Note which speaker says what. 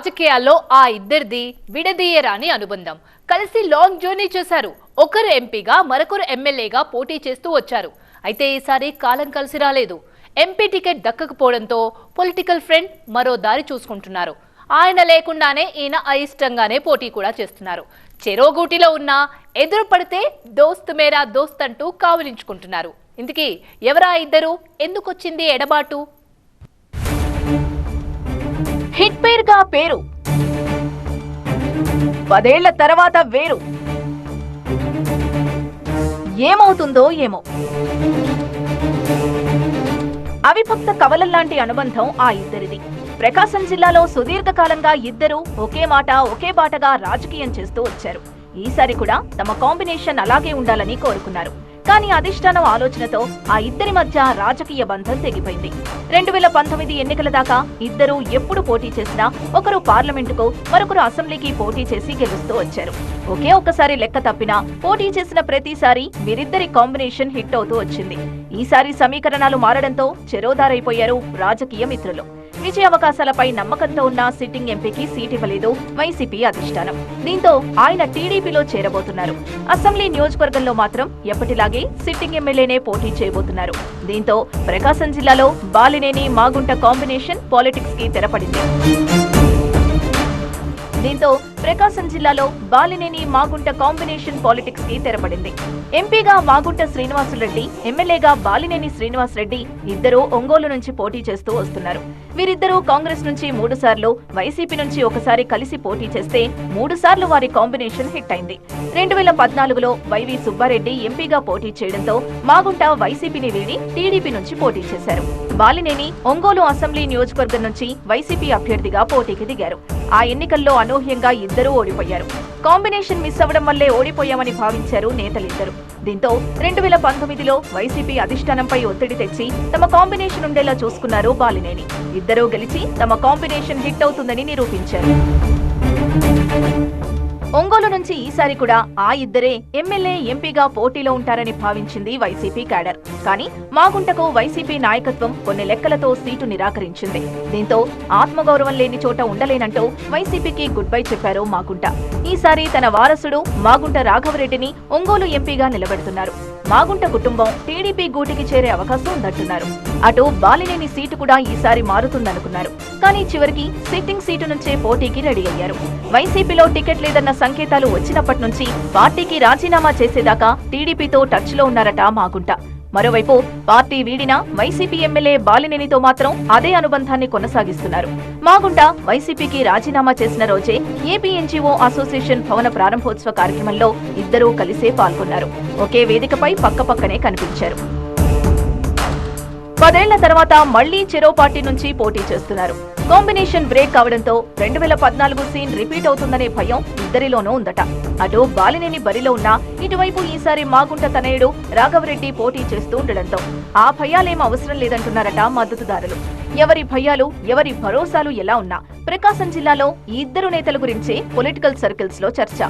Speaker 1: రాజకీయాల్లో ఆ ఇద్దరిది విడదీయరాని అనుబంధం. కలిసి లాంగ్ జర్నీ చేశారు. ఒకరు ఎంపీగా మరొకరు ఎమ్మెల్యేగా పోటీ చేస్తూ వచ్చారు. అయితే ఈసారి కాలం కలిసి రాలేదు. ఎంపీ టికెట్ దక్కకపోవడంతో పొలిటికల్ ఫ్రెండ్ మరో దారి చూసుకుంటున్నారు. ఆయన లేకుండానే ఈయన అయిష్టంగానే పోటీ కూడా చేస్తున్నారు. చెరోగూటిలో ఉన్న ఎదురు పడితే దోస్త్ మేరా దోస్త్ అంటూ కావలించుకుంటున్నారు. ఇంతకీ ఎవరా ఇద్దరు? ఎందుకొచ్చింది ఎడబాటు?
Speaker 2: హిట్ పేరుగా పేరు. పదేళ్ళ తర్వాత వేరు. ఏమవుతుందో ఏమో. అవిభక్త కవలల్లాంటి అనుబంధం ఆ ఇద్దరిది. ప్రకాశం జిల్లాలో సుదీర్ఘకాలంగా ఇద్దరు ఒకే మాట ఒకే బాటగా రాజకీయం చేస్తూ వచ్చారు. ఈసారి కూడా తమ కాంబినేషన్ అలాగే ఉండాలని కోరుకున్నారు. కానీ అధిష్టానం ఆలోచనతో ఆ ఇద్దరి మధ్య రాజకీయ బంధం తెగిపోయింది. రెండు వేల పంతొమ్మిది ఎన్నికల దాకా ఇద్దరు ఎప్పుడు పోటీ చేసినా ఒకరు పార్లమెంటుకు మరొకరు అసెంబ్లీకి పోటీ చేసి గెలుస్తూ వచ్చారు. ఒకే ఒక్కసారి లెక్క తప్పినా పోటీ చేసిన ప్రతిసారి వీరిద్దరి కాంబినేషన్ హిట్ అవుతూ వచ్చింది. ఈసారి సమీకరణాలు మారడంతో చెరోదారైపోయారు రాజకీయ మిత్రులు. విజయావకాశాలపై నమ్మకంతో ఉన్న సిట్టింగ్ ఎంపీకి సీట్ ఇవ్వలేదు వైసీపీ అధిష్టానం. దీంతో ఆయన టీడీపీలో చేరబోతున్నారు. అసెంబ్లీ నియోజకవర్గంలో మాత్రం ఎప్పటిలాగే సిట్టింగ్ ఎమ్మెల్యేనే పోటీ చేయబోతున్నారు. దీంతో ప్రకాశం జిల్లాలో బాలినేని మాగుంట కాంబినేషన్ పాలిటిక్స్కి తెరపడింది. దీంతో ప్రకాశం జిల్లాలో బాలినేని మాగుంట కాంబినేషన్ పాలిటిక్స్కి తెరపడింది. ఎంపీగా మాగుంట శ్రీనివాసులరెడ్డి ఎమ్మెల్యేగా బాలినేని శ్రీనివాసరెడ్డి ఇద్దరూ ఒంగోలు నుంచి పోటీ చేస్తూ వస్తున్నారు. వీరిద్దరూ కాంగ్రెస్ నుంచి మూడు సార్లు వైసీపీ నుంచి ఒకసారి కలిసి పోటీ చేస్తే మూడు సార్లు వారి కాంబినేషన్ హిట్ అయింది. రెండు వేల పద్నాలుగులో వైవి సుబ్బారెడ్డి ఎంపీగా పోటీ చేయడంతో మాగుంట వైసీపీని వీడి టీడీపీ నుంచి పోటీ చేశారు. బాలినేని ఒంగోలు అసెంబ్లీ నియోజకవర్గం నుంచి వైసీపీ అభ్యర్థిగా పోటీకి దిగారు. ఆ ఎన్నికల్లో అనూహ్యంగా ఇద్దరూ ఓడిపోయారు. కాంబినేషన్ మిస్ అవ్వడం వల్లే ఓడిపోయామని భావించారు నేతలిద్దరు. దీంతో రెండు వేల పంతొమ్మిదిలో వైసీపీ అధిష్టానంపై ఒత్తిడి తెచ్చి తమ కాంబినేషన్ ఉండేలా చూసుకున్నారు బాలినేని. ఇద్దరూ గెలిచి తమ కాంబినేషన్ హిట్ అవుతుందని నిరూపించారు. ఒంగోలు నుంచి ఈసారి కూడా ఆ ఇద్దరే ఎమ్మెల్యే ఎంపీగా పోటీలో ఉంటారని భావించింది వైసీపీ క్యాడర్. కానీ మాగుంటకు వైసీపీ నాయకత్వం కొన్ని లెక్కలతో సీటు నిరాకరించింది. దీంతో ఆత్మగౌరవం లేని చోట ఉండలేనంటూ వైసీపీకి గుడ్ బై చెప్పారు మాగుంట. ఈసారి తన వారసుడు మాగుంట రాఘవరెడ్డిని ఒంగోలు ఎంపీగా నిలబెడుతున్నారు. మాగుంట కుటుంబం టీడీపీ గూటికి చేరే అవకాశం ఉందంటున్నారు. అటు బాలినేని సీటు కూడా ఈసారి మారుతుందనుకున్నారు. కానీ చివరికి సిట్టింగ్ సీటు నుంచే పోటీకి రెడీ అయ్యారు. వైసీపీలో టికెట్ లేదన్న సంకేతాలు వచ్చినప్పటి నుంచి పార్టీకి రాజీనామా చేసేదాకా టీడీపీతో టచ్లో ఉన్నారట మాగుంట. మరోవైపు పార్టీ వీడిన వైసీపీ ఎమ్మెల్యే బాలినేనితో మాత్రం అదే అనుబంధాన్ని కొనసాగిస్తున్నారు. మాగుంట వైసీపీకి రాజీనామా చేసిన రోజే ఏపీ ఎన్జీఓ అసోసియేషన్ భవన ప్రారంభోత్సవ కార్యక్రమంలో ఇద్దరూ కలిసే పాల్గొన్నారు. ఒకే వేదికపై పక్కపక్కనే కనిపించారు. పదేళ్ళ తర్వాత మళ్ళీ చెరో పార్టీ నుంచి పోటీ చేస్తున్నారు. కాంబినేషన్ బ్రేక్ అవడంతో రెండు వేల పద్నాలుగు సీన్ రిపీట్ అవుతుందనే భయం ఇద్దరిలోనూ ఉందట. అటు బాలినేని బరిలో ఉన్న ఇటువైపు ఈసారి మాగుంట తనయుడు రాఘవరెడ్డి పోటీ చేస్తూ ఉండడంతో ఆ భయాలేం అవసరం లేదంటున్నారట మద్దతుదారులు. ఎవరి భయాలు ఎవరి భరోసాలు ఎలా ఉన్నా ప్రకాశం జిల్లాలో ఈ ఇద్దరు నేతల గురించే పొలిటికల్ సర్కిల్స్లో చర్చ.